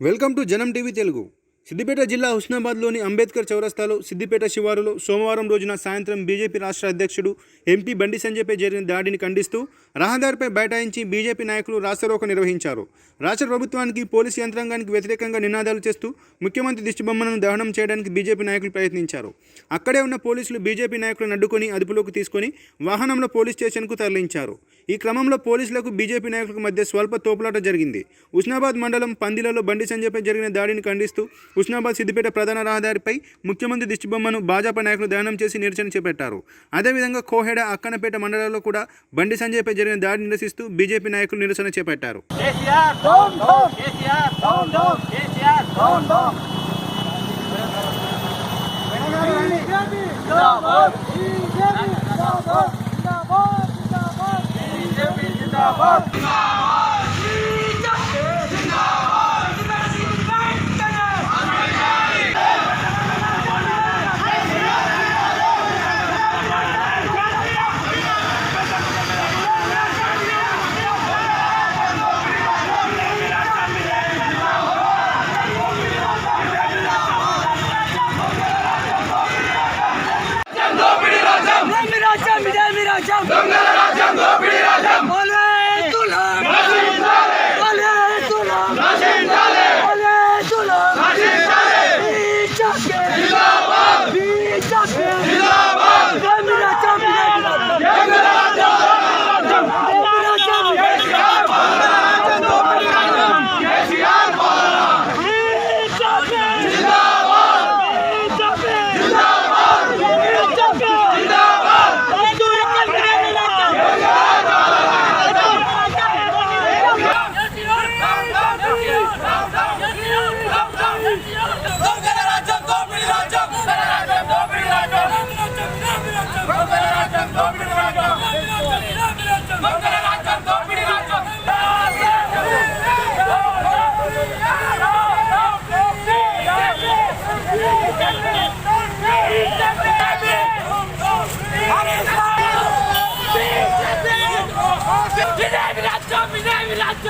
Welcome to Janam TV Telugu. Siddipet జిల్లా హుస్నాబాద్లోని అంబేద్కర్ చౌరస్తాలో సిద్దిపేట శివారులో సోమవారం రోజున సాయంత్రం బీజేపీ రాష్ట్ర అధ్యక్షుడు ఎంపీ బండి సంజయ్పై జరిగిన దాడిని ఖండిస్తూ రహదారిపై బైఠాయించి బీజేపీ నాయకులు రాస్తారోకో నిర్వహించారు. రాష్ట్ర ప్రభుత్వానికి పోలీసు యంత్రాంగానికి వ్యతిరేకంగా నినాదాలు చేస్తూ ముఖ్యమంత్రి దిష్టిబొమ్మలను దహనం చేయడానికి బీజేపీ నాయకులు ప్రయత్నించారు. అక్కడే ఉన్న పోలీసులు బీజేపీ నాయకులను అడ్డుకొని అదుపులోకి తీసుకొని వాహనంలో పోలీస్ స్టేషన్కు తరలించారు. ఈ క్రమంలో పోలీసులకు బీజేపీ నాయకులకు మధ్య స్వల్ప తోపులాట జరిగింది. హుస్నాబాద్ మండలం పందిలలో బండి సంజయ్పై జరిగిన దాడిని ఖండిస్తూ ఉస్నాబాద్ సిద్దిపేట ప్రధాన రహదారిపై ముఖ్యమంత్రి దిష్టిబొమ్మను భాజపా నాయకులు దహనం చేసి నిరసన చేపట్టారు అదేవిధంగా కోహెడ అక్కనపేట మండలాల్లో కూడా బండి సంజయ్పై జరిగిన దాడిని నిరసిస్తూ బీజేపీ నాయకులు నిరసన చేపట్టారు KCR down down KCR down down KCR down down జిందాబాద్ జిందాబాద్ జిందాబాద్ Come down! বিজেপি রাজ্য বিজেপি রাজ্য